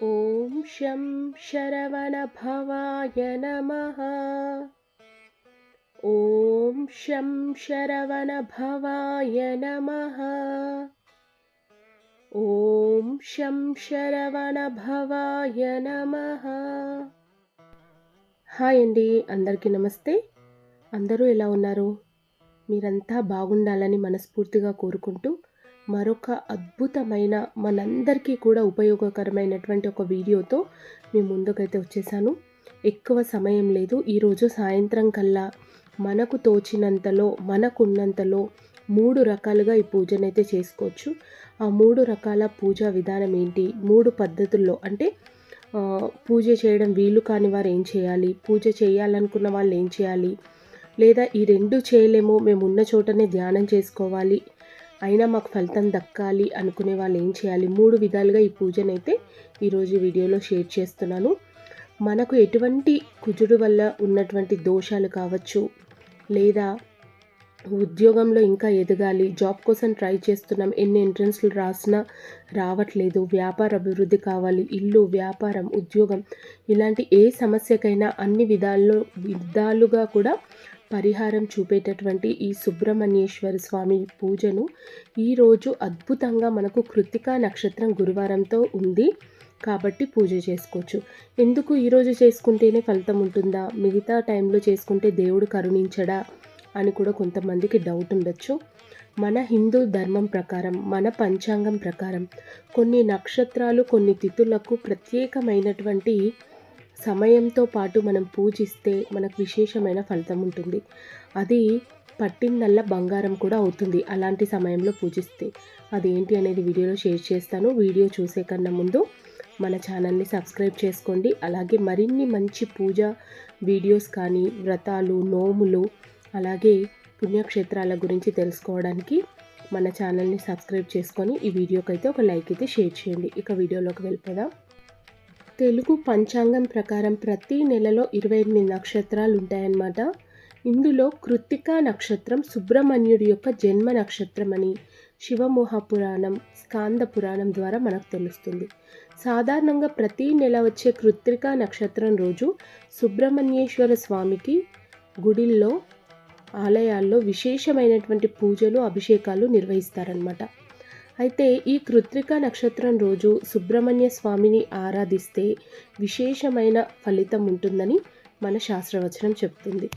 ॐ शं शरवणभवाय नमः ॐ शं शरवणभवाय नमः ॐ शं శరవణభవాయ నమః హాయ్ అండి అందరికీ నమస్తే అందరూ ఎలా ఉన్నారు మీరంతా బాగుండాలని మనస్ఫూర్తిగా కోరుకుంటూ మరొక అద్భుతమైన మనందరికీ కూడా ఉపయోగకరమైనటువంటి ఒక వీడియోతో మీ ముందుకైతే వచ్చేసాను. ఎక్కువ సమయం లేదు. ఈరోజు సాయంత్రం కల్లా మనకు తోచినంతలో మనకున్నంతలో మూడు రకాలుగా ఈ పూజనైతే చేసుకోవచ్చు. ఆ మూడు రకాల పూజా విధానం ఏంటి? మూడు పద్ధతుల్లో అంటే పూజ చేయడం వీలు కాని వారు ఏం చేయాలి? పూజ చేయాలనుకున్న వాళ్ళు ఏం చేయాలి? లేదా ఈ రెండు చేయలేము మేము ఉన్న చోటనే ధ్యానం చేసుకోవాలి అయినా మాకు ఫలితం దక్కాలి అనుకునే వాళ్ళు ఏం చేయాలి? మూడు విధాలుగా ఈ పూజనైతే ఈరోజు వీడియోలో షేర్ చేస్తున్నాను. మనకు ఎటువంటి కుజుడు వల్ల ఉన్నటువంటి దోషాలు కావచ్చు లేదా ఉద్యోగంలో ఇంకా ఎదగాలి జాబ్ కోసం ట్రై చేస్తున్నాం ఎన్ని ఎంట్రన్స్లు రాసినా రావట్లేదు వ్యాపార అభివృద్ధి కావాలి ఇల్లు వ్యాపారం ఉద్యోగం ఇలాంటి ఏ సమస్యకైనా అన్ని విధాల్లో విధాలుగా కూడా పరిహారం చూపేటటువంటి ఈ సుబ్రహ్మణ్యేశ్వర స్వామి పూజను ఈరోజు అద్భుతంగా మనకు కృతికా నక్షత్రం గురువారంతో ఉంది కాబట్టి పూజ చేసుకోవచ్చు. ఎందుకు ఈరోజు చేసుకుంటేనే ఫలితం ఉంటుందా? మిగతా టైంలో చేసుకుంటే దేవుడు కరుణించడా? అని కూడా కొంతమందికి డౌట్ ఉండొచ్చు. మన హిందూ ధర్మం ప్రకారం మన పంచాంగం ప్రకారం కొన్ని నక్షత్రాలు కొన్ని తిథులకు ప్రత్యేకమైనటువంటి సమయంతో పాటు మనం పూజిస్తే మనకు విశేషమైన ఫలితం ఉంటుంది. అది పట్టిందల్లా బంగారం కూడా అవుతుంది అలాంటి సమయంలో పూజిస్తే. అదేంటి అనేది వీడియోలో షేర్ చేస్తాను. వీడియో చూసే కన్నా ముందు మన ఛానల్ని సబ్స్క్రైబ్ చేసుకోండి. అలాగే మరిన్ని మంచి పూజ వీడియోస్ కానీ వ్రతాలు నోములు అలాగే పుణ్యక్షేత్రాల గురించి తెలుసుకోవడానికి మన ఛానల్ని సబ్స్క్రైబ్ చేసుకొని ఈ వీడియోకైతే ఒక లైక్ అయితే షేర్ చేయండి. ఇక వీడియోలోకి వెళ్ళిపోదాం. తెలుగు పంచాంగం ప్రకారం ప్రతి నెలలో ఇరవై ఎనిమిది నక్షత్రాలు ఉంటాయన్నమాట ఇందులో కృత్తికా నక్షత్రం సుబ్రహ్మణ్యుడి యొక్క జన్మ నక్షత్రం అని శివమోహ పురాణం స్కాంద పురాణం ద్వారా మనకు తెలుస్తుంది. సాధారణంగా ప్రతి నెల వచ్చే కృత్తికా నక్షత్రం రోజు సుబ్రహ్మణ్యేశ్వర స్వామికి గుడిల్లో ఆలయాల్లో విశేషమైనటువంటి పూజలు అభిషేకాలు నిర్వహిస్తారనమాట అయితే ఈ కృత్రిక నక్షత్రం రోజు సుబ్రహ్మణ్య స్వామిని ఆరాధిస్తే విశేషమైన ఫలితం ఉంటుందని మన శాస్త్రవచనం చెప్తుంది.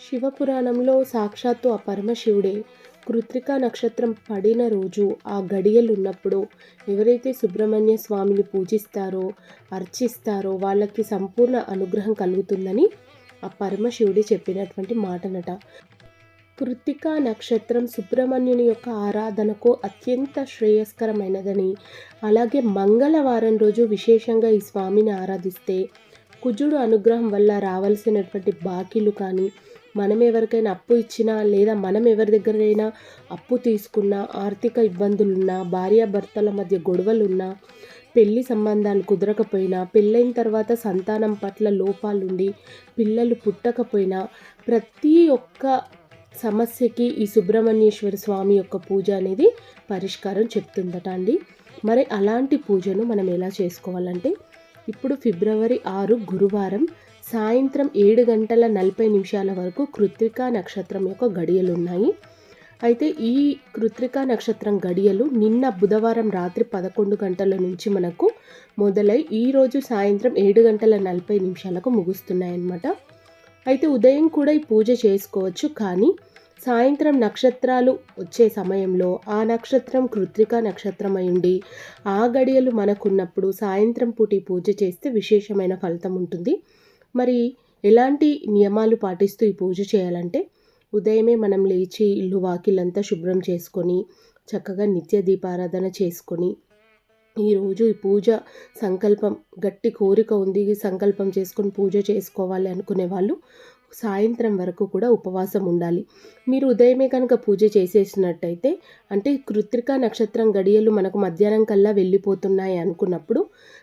శివపురాణంలో సాక్షాత్తు ఆ పరమశివుడే కృత్రిక నక్షత్రం పడిన రోజు ఆ గడియలున్నప్పుడు ఎవరైతే సుబ్రహ్మణ్య స్వామిని పూజిస్తారో అర్చిస్తారో వాళ్ళకి సంపూర్ణ అనుగ్రహం కలుగుతుందని ఆ పరమశివుడే చెప్పినటువంటి మాటనట. కృత్తికా నక్షత్రం సుబ్రహ్మణ్యుని యొక్క ఆరాధనకు అత్యంత శ్రేయస్కరమైనదని. అలాగే మంగళవారం రోజు విశేషంగా ఈ స్వామిని ఆరాధిస్తే కుజుడు అనుగ్రహం వల్ల రావాల్సినటువంటి బాకీలు కానీ మనం ఎవరికైనా అప్పు ఇచ్చినా లేదా మనం ఎవరి దగ్గరైనా అప్పు తీసుకున్నా ఆర్థిక ఇబ్బందులున్నా భార్యాభర్తల మధ్య గొడవలున్నా పెళ్ళి సంబంధాలు కుదరకపోయినా పెళ్ళైన తర్వాత సంతానం పట్ల లోపాలుండి పిల్లలు పుట్టకపోయినా ప్రతి ఒక్క సమస్యకి ఈ సుబ్రహ్మణ్యేశ్వర స్వామి యొక్క పూజ అనేది పరిష్కారం చెప్తుందట అండి. మరి అలాంటి పూజను మనం ఎలా చేసుకోవాలంటే ఇప్పుడు ఫిబ్రవరి ఆరు గురువారం సాయంత్రం ఏడు గంటల నలభై నిమిషాల వరకు కృత్రికా నక్షత్రం యొక్క గడియలు ఉన్నాయి. అయితే ఈ కృత్రికా నక్షత్రం గడియలు నిన్న బుధవారం రాత్రి పదకొండు గంటల నుంచి మనకు మొదలై ఈరోజు సాయంత్రం ఏడు గంటల నలభై నిమిషాలకు ముగుస్తున్నాయన్నమాట. అయితే ఉదయం కూడా ఈ పూజ చేసుకోవచ్చు కానీ సాయంత్రం నక్షత్రాలు వచ్చే సమయంలో ఆ నక్షత్రం కృత్రిక నక్షత్రం అయి ఉండి ఆ గడియలు మనకున్నప్పుడు సాయంత్రం పూట ఈ పూజ చేస్తే విశేషమైన ఫలితం ఉంటుంది. మరి ఎలాంటి నియమాలు పాటిస్తూ ఈ పూజ చేయాలంటే ఉదయమే మనం లేచి ఇల్లు వాకిలంతా శుభ్రం చేసుకొని చక్కగా నిత్య దీపారాధన చేసుకొని ఈరోజు ఈ పూజ సంకల్పం గట్టి కోరిక ఉంది సంకల్పం చేసుకొని పూజ చేసుకోవాలి అనుకునే వాళ్ళు సాయంత్రం వరకు కూడా ఉపవాసం ఉండాలి. మీరు ఉదయమే కనుక పూజ చేసేసినట్టయితే అంటే కృత్రిక నక్షత్రం గడియలు మనకు మధ్యాహ్నం కల్లా వెళ్ళిపోతున్నాయి అనుకున్నప్పుడు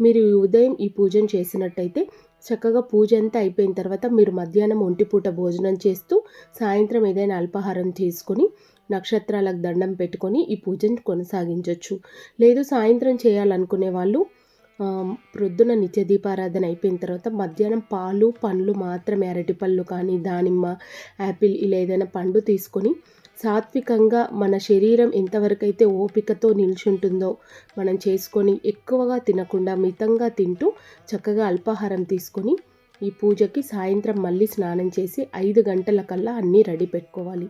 మీరు ఉదయం ఈ పూజను చేసినట్టయితే చక్కగా పూజ అంతా అయిపోయిన తర్వాత మీరు మధ్యాహ్నం ఒంటిపూట భోజనం చేస్తూ సాయంత్రం ఏదైనా అల్పాహారం తీసుకొని నక్షత్రాలకు దండం పెట్టుకొని ఈ పూజను కొనసాగించవచ్చు లేదు సాయంత్రం చేయాలనుకునే వాళ్ళు ప్రొద్దున నిత్య దీపారాధన అయిపోయిన తర్వాత మధ్యాహ్నం పాలు పండ్లు మాత్రమే అరటిపళ్ళు కానీ దానిమ్మ యాపిల్ ఇలా ఏదైనా పండు తీసుకొని సాత్వికంగా మన శరీరం ఎంతవరకైతే ఓపికతో నిల్చుంటుందో మనం చేసుకొని ఎక్కువగా తినకుండా మితంగా తింటూ చక్కగా అల్పాహారం తీసుకొని ఈ పూజకి సాయంత్రం మళ్ళీ స్నానం చేసి ఐదు గంటల కల్లా అన్నీ రెడీ పెట్టుకోవాలి.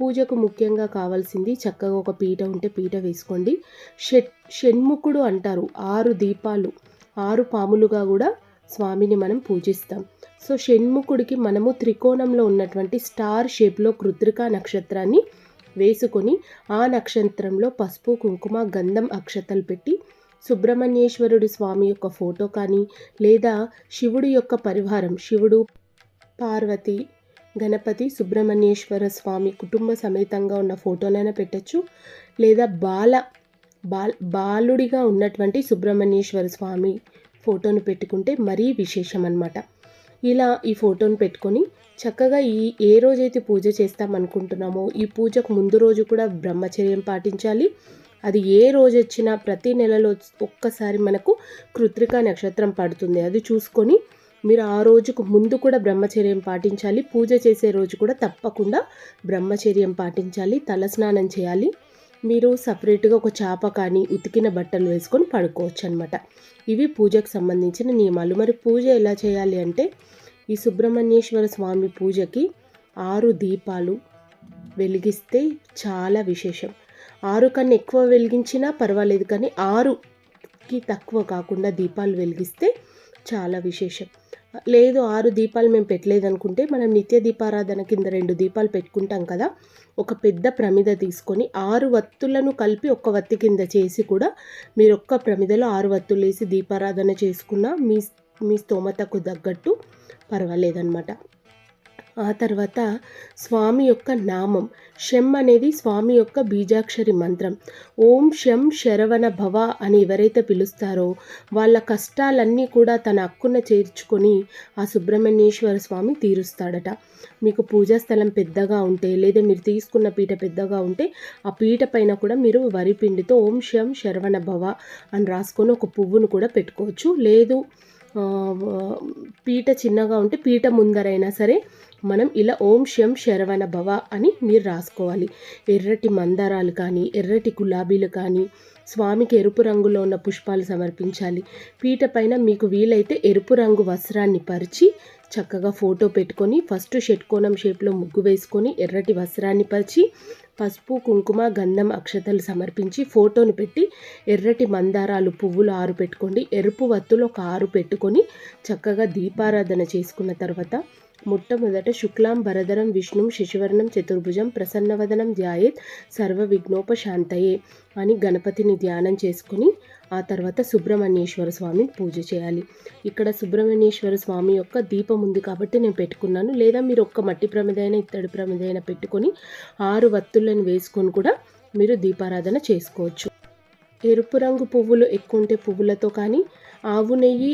పూజకు ముఖ్యంగా కావాల్సింది చక్కగా ఒక పీట ఉంటే పీట వేసుకోండి. షట్ షణ్ముఖుడు అంటారు ఆరు దీపాలు ఆరు పాములుగా కూడా స్వామిని మనం పూజిస్తాం. సో షణ్ముఖుడికి మనము త్రికోణంలో ఉన్నటువంటి స్టార్ షేప్లో కృత్రికా నక్షత్రాన్ని వేసుకొని ఆ నక్షత్రంలో పసుపు కుంకుమ గంధం అక్షతలు పెట్టి సుబ్రహ్మణ్యేశ్వరుడు స్వామి యొక్క ఫోటో కానీ లేదా శివుడి యొక్క పరివారం శివుడు పార్వతి గణపతి సుబ్రహ్మణ్యేశ్వర స్వామి కుటుంబ సమేతంగా ఉన్న ఫోటోనైనా పెట్టచ్చు. లేదా బాల బాల్ బాలుడిగా ఉన్నటువంటి సుబ్రహ్మణ్యేశ్వర స్వామి ఫోటోను పెట్టుకుంటే మరీ విశేషం అన్నమాట ఇలా ఈ ఫోటోను పెట్టుకొని చక్కగా ఈ ఏ రోజైతే పూజ చేస్తామనుకుంటున్నామో ఈ పూజకు ముందు రోజు కూడా బ్రహ్మచర్యం పాటించాలి. అది ఏ రోజు వచ్చినా ప్రతి నెలలో ఒక్కసారి మనకు కృత్రికా నక్షత్రం పడుతుంది. అది చూసుకొని మీరు ఆ రోజుకు ముందు కూడా బ్రహ్మచర్యం పాటించాలి. పూజ చేసే రోజు కూడా తప్పకుండా బ్రహ్మచర్యం పాటించాలి. తలస్నానం చేయాలి. మీరు సపరేట్గా ఒక చేప కానీ ఉతికిన బట్టలు వేసుకొని పడుకోవచ్చు అనమాట ఇవి పూజకు సంబంధించిన నియమాలు. మరి పూజ ఎలా చేయాలి అంటే ఈ సుబ్రహ్మణ్యేశ్వర స్వామి పూజకి ఆరు దీపాలు వెలిగిస్తే చాలా విశేషం. ఆరు కన్నా ఎక్కువ వెలిగించినా పర్వాలేదు కానీ ఆరుకి తక్కువ కాకుండా దీపాలు వెలిగిస్తే చాలా విశేషం. లేదు ఆరు దీపాలు మేము పెట్టలేదనుకుంటే మనం నిత్య దీపారాధన కింద రెండు దీపాలు పెట్టుకుంటాం కదా. ఒక పెద్ద ప్రమిద తీసుకొని ఆరు వత్తులను కలిపి ఒక్క వత్తి కింద చేసి కూడా మీరు ఒక్క ప్రమిదలో ఆరు వత్తులు వేసి దీపారాధన చేసుకున్న మీ మీ స్తోమతకు తగ్గట్టు పర్వాలేదన్నమాట. ఆ తర్వాత స్వామి యొక్క నామం. షం అనేది స్వామి యొక్క బీజాక్షరి మంత్రం. ఓం షం శరవణ భవ అని ఎవరైతే పిలుస్తారో వాళ్ళ కష్టాలన్నీ కూడా తన అక్కున చేర్చుకొని ఆ సుబ్రహ్మణ్యేశ్వర స్వామి తీరుస్తాడట. మీకు పూజా స్థలం పెద్దగా ఉంటే లేదా మీరు తీసుకున్న పీట పెద్దగా ఉంటే ఆ పీట పైన కూడా మీరు వరి పిండితో ఓం శం శరవణ భవ అని రాసుకొని ఒక పువ్వును కూడా పెట్టుకోవచ్చు. లేదు పీట చిన్నగా ఉంటే పీట ముందరైనా సరే మనం ఇలా ఓం శం శరవణ భవ అని మీరు రాసుకోవాలి. ఎర్రటి మందారాలు కానీ ఎర్రటి గులాబీలు కానీ స్వామికి ఎరుపు రంగులో ఉన్న పుష్పాలు సమర్పించాలి. పీట పైన మీకు వీలైతే ఎరుపు రంగు వస్త్రాన్ని పరిచి చక్కగా ఫోటో పెట్టుకొని ఫస్ట్ షట్కోణం షేప్లో ముగ్గు వేసుకొని ఎర్రటి వస్త్రాన్ని పరిచి పసుపు కుంకుమ గంధం అక్షతలు సమర్పించి ఫోటోను పెట్టి ఎర్రటి మందారాలు పువ్వులు ఆరు పెట్టుకోండి. ఎరుపు వత్తులు ఒక ఆరు పెట్టుకొని చక్కగా దీపారాధన చేసుకున్న తర్వాత మొట్టమొదట శుక్లాం భరధరం విష్ణుం శశివర్ణం చతుర్భుజం ప్రసన్నవదనం ధ్యాయేత్ సర్వ విఘ్నోపశాంతయే అని గణపతిని ధ్యానం చేసుకుని ఆ తర్వాత సుబ్రహ్మణ్యేశ్వర స్వామిని పూజ చేయాలి. ఇక్కడ సుబ్రహ్మణ్యేశ్వర స్వామి యొక్క దీపం ఉంది కాబట్టి నేను పెట్టుకున్నాను. లేదా మీరు ఒక్క మట్టి ప్రమిదైనా ఇత్తడి ప్రమిదైనా పెట్టుకొని ఆరు వత్తులను వేసుకొని కూడా మీరు దీపారాధన చేసుకోవచ్చు. ఎరుపు రంగు పువ్వులు ఎక్కువ ఉంటే పువ్వులతో కానీ ఆవు నెయ్యి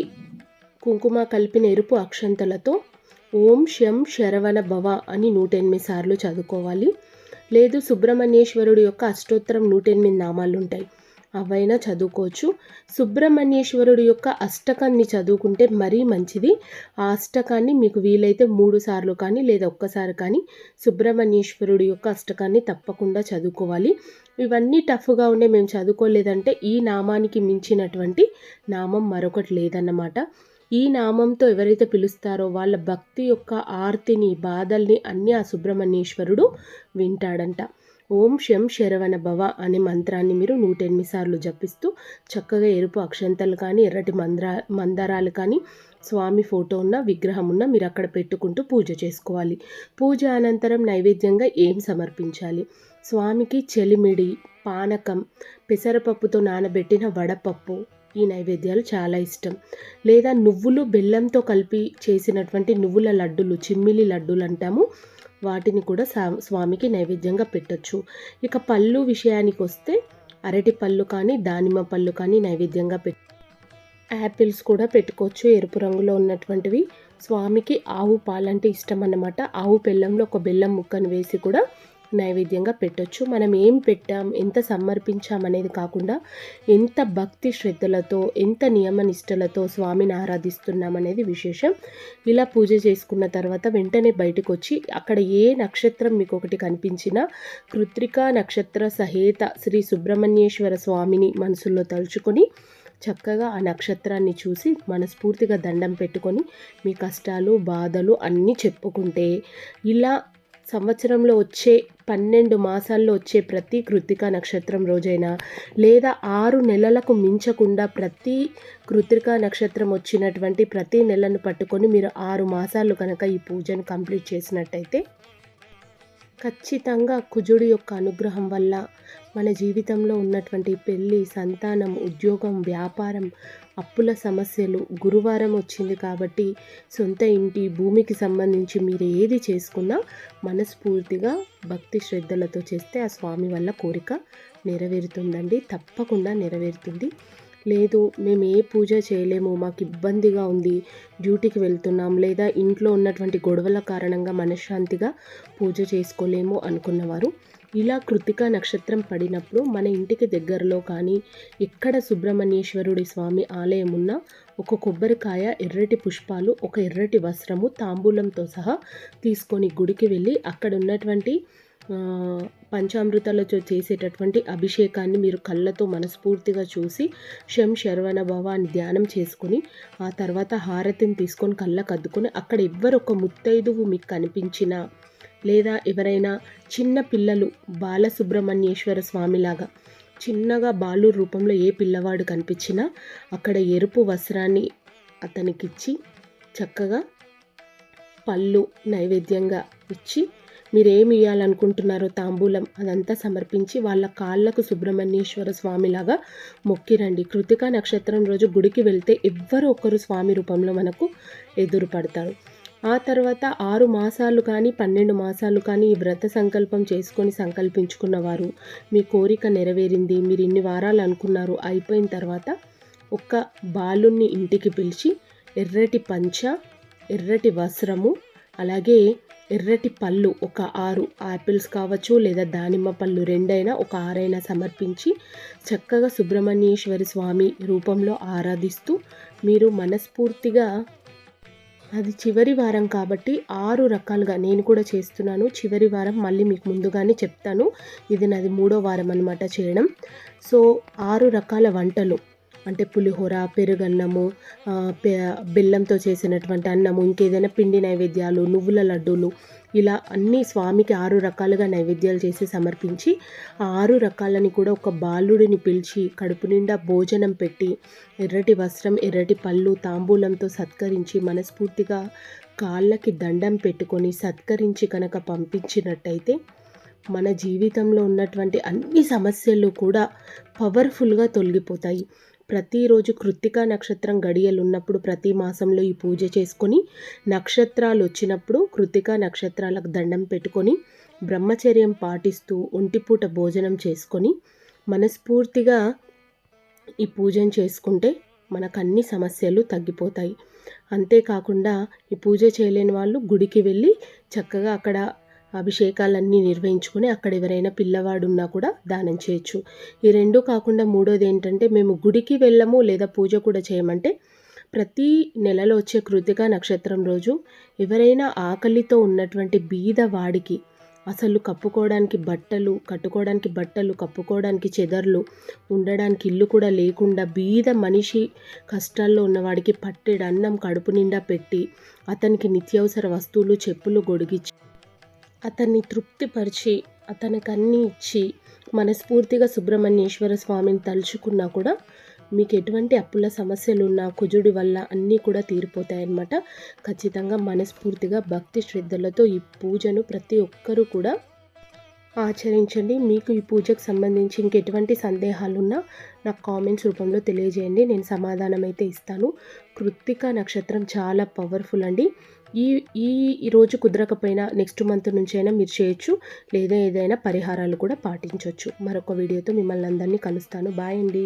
కుంకుమ కలిపిన ఎరుపు అక్షంతలతో ఓం శం శరవణ భవ అని నూట ఎనిమిది సార్లు చదువుకోవాలి. లేదు సుబ్రహ్మణ్యేశ్వరుడు యొక్క అష్టోత్తరం నూట ఎనిమిది నామాలు ఉంటాయి అవైనా చదువుకోవచ్చు. సుబ్రహ్మణ్యేశ్వరుడు యొక్క అష్టకాన్ని చదువుకుంటే మరీ మంచిది. ఆ అష్టకాన్ని మీకు వీలైతే మూడు సార్లు కానీ లేదా ఒక్కసారి కానీ సుబ్రహ్మణ్యేశ్వరుడు యొక్క అష్టకాన్ని తప్పకుండా చదువుకోవాలి. ఇవన్నీ టఫ్గా ఉండే మేము చదువుకోలేదంటే ఈ నామానికి మించినటువంటి నామం మరొకటి లేదన్నమాట. ఈ నామంతో ఎవరైతే పిలుస్తారో వాళ్ళ భక్తి యొక్క ఆర్తిని బాధల్ని అన్నీ ఆ సుబ్రహ్మణ్యేశ్వరుడు వింటాడంట. ఓం శం శరవణ భవ అనే మంత్రాన్ని మీరు నూట ఎనిమిది సార్లు జపిస్తూ చక్కగా ఎరుపు అక్షంతలు కానీ ఎర్రటి మంద్రా మందారాలు కానీ స్వామి ఫోటో ఉన్న విగ్రహం ఉన్న మీరు అక్కడ పెట్టుకుంటూ పూజ చేసుకోవాలి. పూజ అనంతరం నైవేద్యంగా ఏం సమర్పించాలి? స్వామికి చెలిమిడి పానకం పెసరపప్పుతో నానబెట్టిన వడపప్పు ఈ నైవేద్యాలు చాలా ఇష్టం. లేదా నువ్వులు బెల్లంతో కలిపి చేసినటువంటి నువ్వుల లడ్డులు చిమ్మిలి లడ్డూలు అంటాము. వాటిని కూడా సా- స్వామికి నైవేద్యంగా పెట్టచ్చు. ఇక పళ్ళు విషయానికి వస్తే అరటి పళ్ళు కానీ దానిమ్మ పళ్ళు కానీ నైవేద్యంగా పెట్ యాపిల్స్ కూడా పెట్టుకోవచ్చు. ఎరుపు రంగులో ఉన్నటువంటివి. స్వామికి ఆవు పాలంటే ఇష్టం అన్నమాట. ఆవు బెల్లంలో ఒక బెల్లం ముక్కను వేసి కూడా నైవేద్యంగా పెట్టొచ్చు. మనం ఏం పెట్టాం ఎంత సమర్పించాం అనేది కాకుండా ఎంత భక్తి శ్రద్ధలతో ఎంత నియమ నిష్టలతో స్వామిని ఆరాధిస్తున్నాం అనేది విశేషం. ఇలా పూజ చేసుకున్న తర్వాత వెంటనే బయటకు వచ్చి అక్కడ ఏ నక్షత్రం మీకు ఒకటి కనిపించినా కృత్రికా నక్షత్ర సహేత శ్రీ సుబ్రహ్మణ్యేశ్వర స్వామిని మనసులో తలుచుకొని చక్కగా ఆ నక్షత్రాన్ని చూసి మనస్ఫూర్తిగా దండం పెట్టుకొని మీ కష్టాలు బాధలు అన్నీ చెప్పుకుంటే ఇలా సంవత్సరంలో వచ్చే పన్నెండు మాసాల్లో వచ్చే ప్రతి కృతిక నక్షత్రం రోజైనా లేదా ఆరు నెలలకు మించకుండా ప్రతి కృతిక నక్షత్రం వచ్చినటువంటి ప్రతి నెలను పట్టుకొని మీరు ఆరు మాసాలు కనుక ఈ పూజను కంప్లీట్ చేసినట్టయితే ఖచ్చితంగా కుజుడి యొక్క అనుగ్రహం వల్ల మన జీవితంలో ఉన్నటువంటి పెళ్ళి సంతానం ఉద్యోగం వ్యాపారం అప్పుల సమస్యలు గురువారం వచ్చింది కాబట్టి సొంత ఇంటి భూమికి సంబంధించి మీరు ఏది చేసుకున్నా మనస్ఫూర్తిగా భక్తి శ్రద్ధలతో చేస్తే ఆ స్వామి వల్ల కోరిక నెరవేరుతుందండి. తప్పకుండా నెరవేరుతుంది. లేదు మేము ఏ పూజ చేయలేము మాకు ఇబ్బందిగా ఉంది డ్యూటీకి వెళ్తున్నాం లేదా ఇంట్లో ఉన్నటువంటి గొడవల కారణంగా మనశ్శాంతిగా పూజ చేసుకోలేము అనుకున్నవారు ఇలా కృతిక నక్షత్రం పడినప్పుడు మన ఇంటికి దగ్గరలో కానీ ఎక్కడ సుబ్రహ్మణ్యేశ్వరుడి స్వామి ఆలయం ఉన్న ఒక కొబ్బరికాయ ఎర్రటి పుష్పాలు ఒక ఎర్రటి వస్త్రము తాంబూలంతో సహా తీసుకొని గుడికి వెళ్ళి అక్కడ ఉన్నటువంటి పంచామృతాలతో చేసేటటువంటి అభిషేకాన్ని మీరు కళ్ళతో మనస్ఫూర్తిగా చూసి శం శర్వణ భవాన్ని అని ధ్యానం చేసుకుని ఆ తర్వాత హారతిని తీసుకొని కళ్ళకు అద్దుకొని అక్కడ ఎవ్వరొక ముత్తైదువు మీకు కనిపించినా లేదా ఎవరైనా చిన్న పిల్లలు బాలసుబ్రహ్మణ్యేశ్వర స్వామిలాగా చిన్నగా బాలు రూపంలో ఏ పిల్లవాడు కనిపించినా అక్కడ ఎరుపు వస్త్రాన్ని అతనికిచ్చి చక్కగా పళ్ళు నైవేద్యంగా ఇచ్చి మీరు ఇవ్వాలనుకుంటున్నారో తాంబూలం అదంతా సమర్పించి వాళ్ళ కాళ్ళకు సుబ్రహ్మణ్యేశ్వర స్వామిలాగా మొక్కిరండి. కృతికా నక్షత్రం రోజు గుడికి వెళ్తే ఎవ్వరు ఒకరు స్వామి రూపంలో మనకు ఎదురుపడతారు. ఆ తర్వాత ఆరు మాసాలు కానీ పన్నెండు మాసాలు కానీ ఈ వ్రత సంకల్పం చేసుకొని సంకల్పించుకున్నవారు మీ కోరిక నెరవేరింది మీరు ఇన్ని వారాలు అనుకున్నారు అయిపోయిన తర్వాత ఒక్క బాలుని ఇంటికి పిలిచి ఎర్రటి పంచ ఎర్రటి వస్త్రము అలాగే ఎర్రటి పళ్ళు ఒక ఆరు యాపిల్స్ కావచ్చు లేదా దానిమ్మ పళ్ళు రెండైనా ఒక ఆరైనా సమర్పించి చక్కగా సుబ్రహ్మణ్యేశ్వరి స్వామి రూపంలో ఆరాధిస్తూ మీరు మనస్ఫూర్తిగా అది చివరి వారం కాబట్టి ఆరు రకాలుగా నేను కూడా చేస్తున్నాను. చివరి వారం మళ్ళీ మీకు ముందుగానే చెప్తాను. ఇది నాది మూడో వారం అనమాట చేయడం. సో ఆరు రకాల వంటలు. అంటే పులిహోర పెరుగన్నము బెల్లంతో చేసినటువంటి అన్నము ఇంకేదైనా పిండి నైవేద్యాలు నువ్వుల లడ్డూలు ఇలా అన్ని స్వామికి ఆరు రకాలుగా నైవేద్యాలు చేసి సమర్పించి ఆ ఆరు రకాలని కూడా ఒక బాలుడిని పిలిచి కడుపు నిండా భోజనం పెట్టి ఎర్రటి వస్త్రం ఎర్రటి పళ్ళు తాంబూలంతో సత్కరించి మనస్ఫూర్తిగా కాళ్ళకి దండం పెట్టుకొని సత్కరించి కనుక పంపించినట్టయితే మన జీవితంలో ఉన్నటువంటి అన్ని సమస్యలు కూడా పవర్ఫుల్గా తొలగిపోతాయి. ప్రతిరోజు కృత్తికా నక్షత్రం గడియలు ఉన్నప్పుడు ప్రతి మాసంలో ఈ పూజ చేసుకొని నక్షత్రాలు వచ్చినప్పుడు కృత్తికా నక్షత్రాలకు దండం పెట్టుకొని బ్రహ్మచర్యం పాటిస్తూ ఒంటిపూట భోజనం చేసుకొని మనస్ఫూర్తిగా ఈ పూజను చేసుకుంటే మనకు అన్ని సమస్యలు తగ్గిపోతాయి. అంతేకాకుండా ఈ పూజ చేయలేని వాళ్ళు గుడికి వెళ్ళి చక్కగా అక్కడ అభిషేకాలన్నీ నిర్వహించుకొని అక్కడ ఎవరైనా పిల్లవాడు ఉన్నా కూడా దానం చేయొచ్చు. ఈ రెండు కాకుండా మూడోది ఏంటంటే మేము గుడికి వెళ్ళము లేదా పూజ కూడా చేయమంటే ప్రతి నెలలో వచ్చే కృతిక నక్షత్రం రోజు ఎవరైనా ఆకలితో ఉన్నటువంటి బీద వాడికి అసలు కప్పుకోవడానికి బట్టలు కట్టుకోవడానికి బట్టలు కప్పుకోవడానికి చెదర్లు ఉండడానికి ఇల్లు కూడా లేకుండా బీద మనిషి కష్టాల్లో ఉన్నవాడికి పట్టెడు అన్నం కడుపు నిండా పెట్టి అతనికి నిత్యావసర వస్తువులు చెప్పులు గొడిగిచ్చి అతన్ని తృప్తిపరిచి అతనికి అన్నీ ఇచ్చి మనస్ఫూర్తిగా సుబ్రహ్మణ్యేశ్వర స్వామిని తలుచుకున్నా కూడా మీకు ఎటువంటి అప్పుల సమస్యలు ఉన్నా కుజుడి వల్ల అన్నీ కూడా తీరిపోతాయన్నమాట. ఖచ్చితంగా మనస్ఫూర్తిగా భక్తి శ్రద్ధలతో ఈ పూజను ప్రతి ఒక్కరూ కూడా ఆచరించండి. మీకు ఈ పూజకు సంబంధించి ఇంకెటువంటి సందేహాలున్నా నాకు కామెంట్స్ రూపంలో తెలియజేయండి. నేను సమాధానం అయితే ఇస్తాను. కృత్తిక నక్షత్రం చాలా పవర్ఫుల్ అండి. ఈ ఈ రోజు కుదరకపోయినా నెక్స్ట్ మంత్ నుంచి అయినా మీరు చేయొచ్చు లేదా ఏదైనా పరిహారాలు కూడా పాటించవచ్చు మరొక వీడియోతో మిమ్మల్ని అందరినీ కలుస్తాను. బాయ్ అండి.